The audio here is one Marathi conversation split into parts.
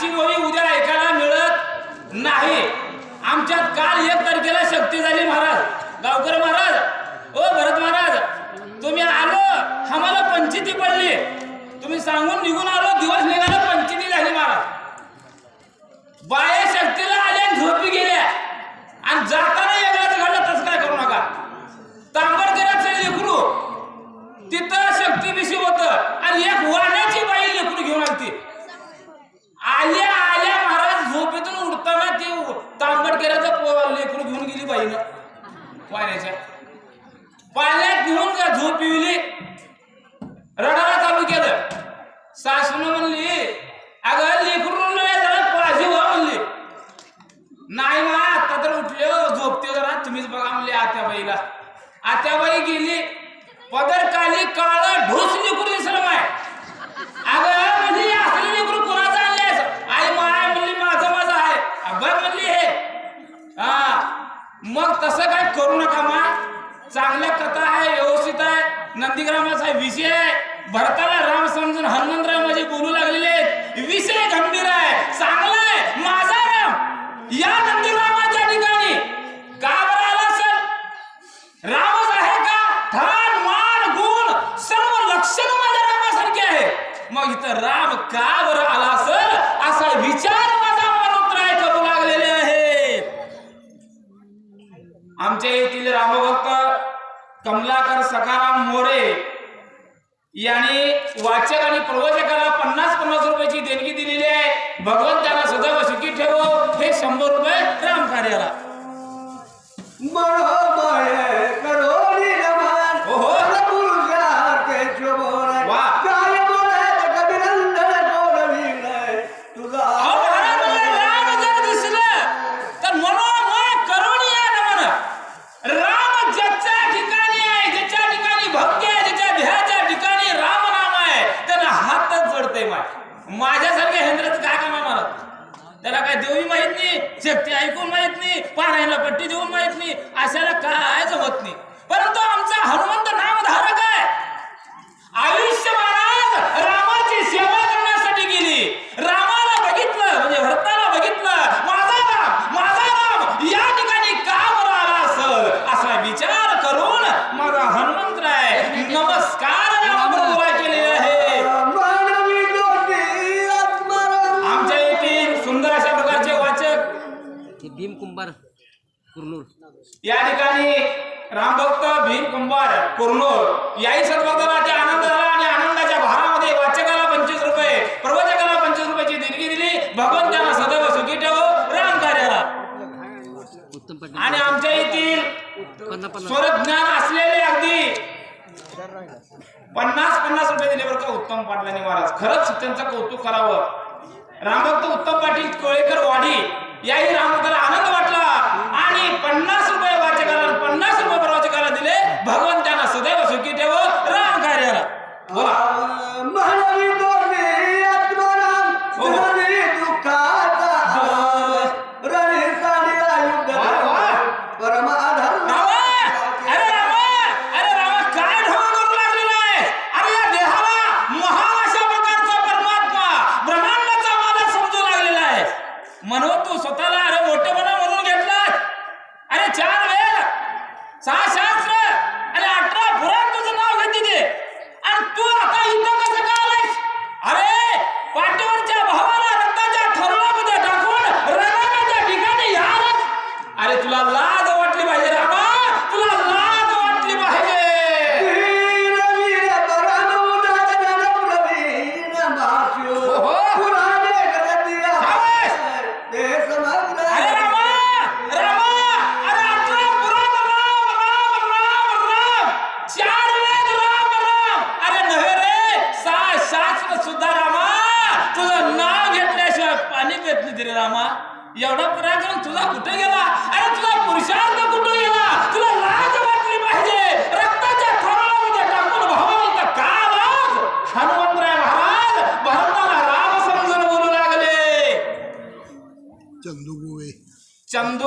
आजची गोळी उद्या ऐकायला मिळत नाही. आमच्यात काल एक तारखेला शक्ती झाली महाराज. गावकर महाराज. ओ भरत महाराज तुम्ही आलो आम्हाला पंचिती पडली. तुम्ही सांगून निघून आलो दिवस निघाला पंचिती झाली महाराज. बाय शक्तीला आल्या आणि झोपी गेल्या आणि जाताना वेगळाच घडलं तसं काय करू नका तांबडकराचं लेकरू तिथं शक्ती बिशी होत आणि एक वाण्याची बाई लेकरू घेऊन आलती आल्या आल्या महाराज झोपेतून उठताना ती तांबडकराचं पो- लेकरू घेऊन गेली बाईनं वाण्याच्या पाण्यात घेऊन का झोप पिवली? रडायला चालू केलं. सासून म्हणली अगं लेकरून जरा पाहिजे हो म्हणली. नाही मा आता तर उठले. झोपते जरा. तुम्हीच बघा म्हणले आत्याबाईला. आत्याबाई गेली. पदर काली काळ ढोस लेकरू दिसलं माय. अगं म्हणजे असं असलं लेकरू कोणाचं आई माय म्हणली माझं माझं आहे. बघ म्हणली हे. हा मग तसं काय करू नका मा. चांगल्या कथा आहे व्यवस्थित आहे. नंदीग्रामाचा आहे, विषय आहे. भरताला राम समजून हनुमंतराय माझे बोलू लागलेले आहेत. विषय गंभीर आहे. चांगला आहे. माझा राम या नंदीग्रामाच्या ठिकाणी. का बरं आला सर रामच आहे का? ठाण मान गुण सर्व लक्षण माझ्या रामासारखे आहे. मग इथं राम का बरं आला असेल असा विचार माझा मनोत्राय करू लागलेले आहेत आमच्या येथील रामभक्त कमलाकर सखाराम मोरे यांनी वाचक आणि प्रवचकाला पन्नास पन्नास रुपयाची देणगी दिलेली आहे. भगवंत त्यांना सदैव सुखी ठेवो. हे शंभर रुपये राम कार्याला. वा. काय बोले कविनंदन कोण तुझा अहो, महाराज म्हणले, राम जर दिसलं तर मनोमय करुणीय नमन राम ज्याच्या ठिकाणी आहे ज्याच्या ठिकाणी भक्ती आहे ज्याच्या ध्येयाच्या ठिकाणी राम नाम आहे त्याला हातच जोडते माय माझ्यासारख्या हेंद्राचं काय काम आहे मला त्याला काय देऊही माहीत नाही शक्ती ऐकून माहीत नाही पाण्याला पट्टी देऊन माहीत नाही अशाला काय जमत नाही परंतु आमचा हनुमंत नामधारक आहे आयुष्य महाराज रामाची सेवा करण्यासाठी गेली रामाला बघितलं म्हणजे भरताला बघितलं माझा राम माझा राम या ठिकाणी का बरं आला असल असा विचार करून माझा हनुमंतराय नमस्कार रामप्रभूला केलेले आहे मानवी दोषी आत्मरम आमच्या येथील सुंदर अशा प्रकारचे वाचक हे भीम कुंभार कुर्नूर या ठिकाणी रामभक्त भीम कुंभार कुरनूर याही सद्भक्ताला आनंद झाला आणि आनंदाच्या भारामध्ये वाचकाला पंचवीस रुपये प्रवचकाला पंचवीस रुपयाची देणगी दिली. भगवंत त्यांना सदैव सुखी ठेवो. राम कार्याला. आणि आमच्या येथील स्वरज्ञान असलेले अगदी पन्नास पन्नास रुपये दिले बरं का उत्तम पाटलांनी महाराज. खरंच त्यांचं कौतुक करावं. रामभक्त उत्तम पाटील कोळेकर वाडी याही रामभक्ताला आनंद वाटला. आणि चंदू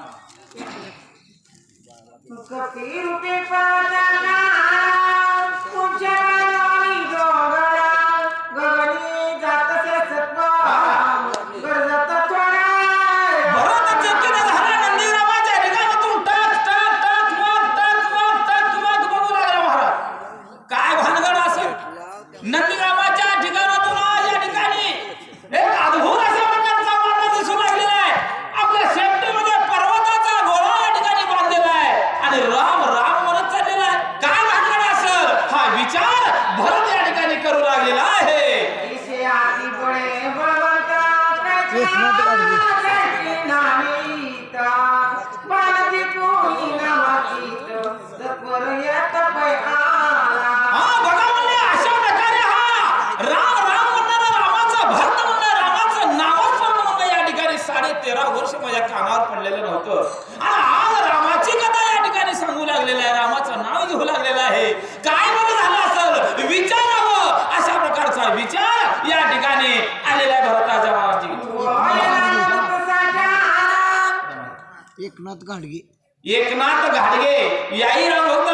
कपी रूपे पदाना कामावर पडलेलं नव्हतं. आणि आज रामाची कथा या ठिकाणी सांगू लागलेला आहे. रामाचं नाव घेऊ लागलेलं आहे. काय बरं झालं असेल? विचारावं अशा प्रकारचा विचार या ठिकाणी आलेला आहे भरताच्या भावाची एकनाथ घाडगे. एकनाथ घाडगे याही राम होत.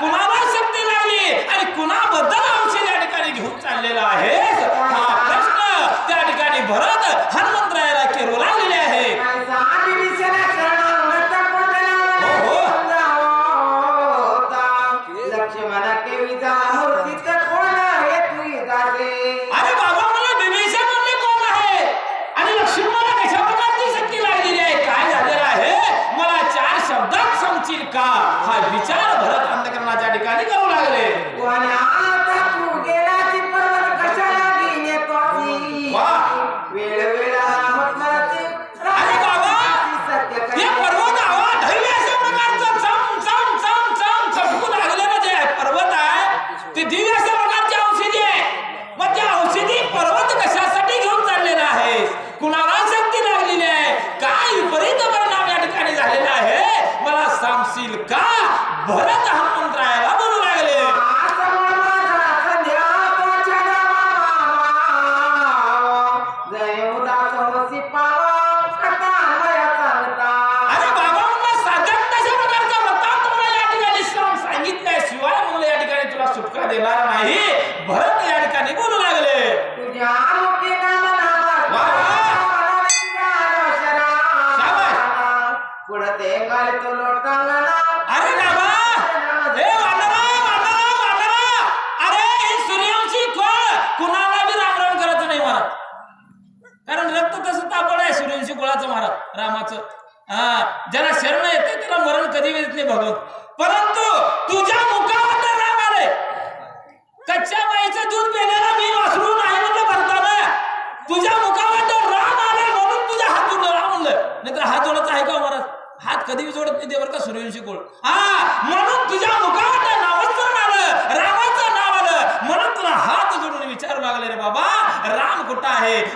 कुणाला शक्ती लागली? आणि कुणाबद्दल अंशी या ठिकाणी घेऊन चाललेला आहे? हा प्रश्न त्या ठिकाणी भरत हनुमंतरायाला केरू लागलेले आहे. मला कोण आहे? आणि आहे? काय झालेलं आहे? मला चार का? हा विचार भरत লাগলে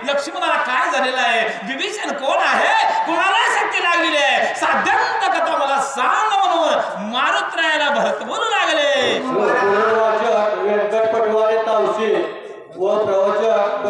लक्ष्मणाला काय झालेलं आहे? विभीषण कोण आहे? कोणाला शक्ती लागलेली आहे. साध्यंत कथा मला सांग म्हणून मारुत्रायाला भरत बोलू लागले. व प्रवचक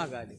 मागं आली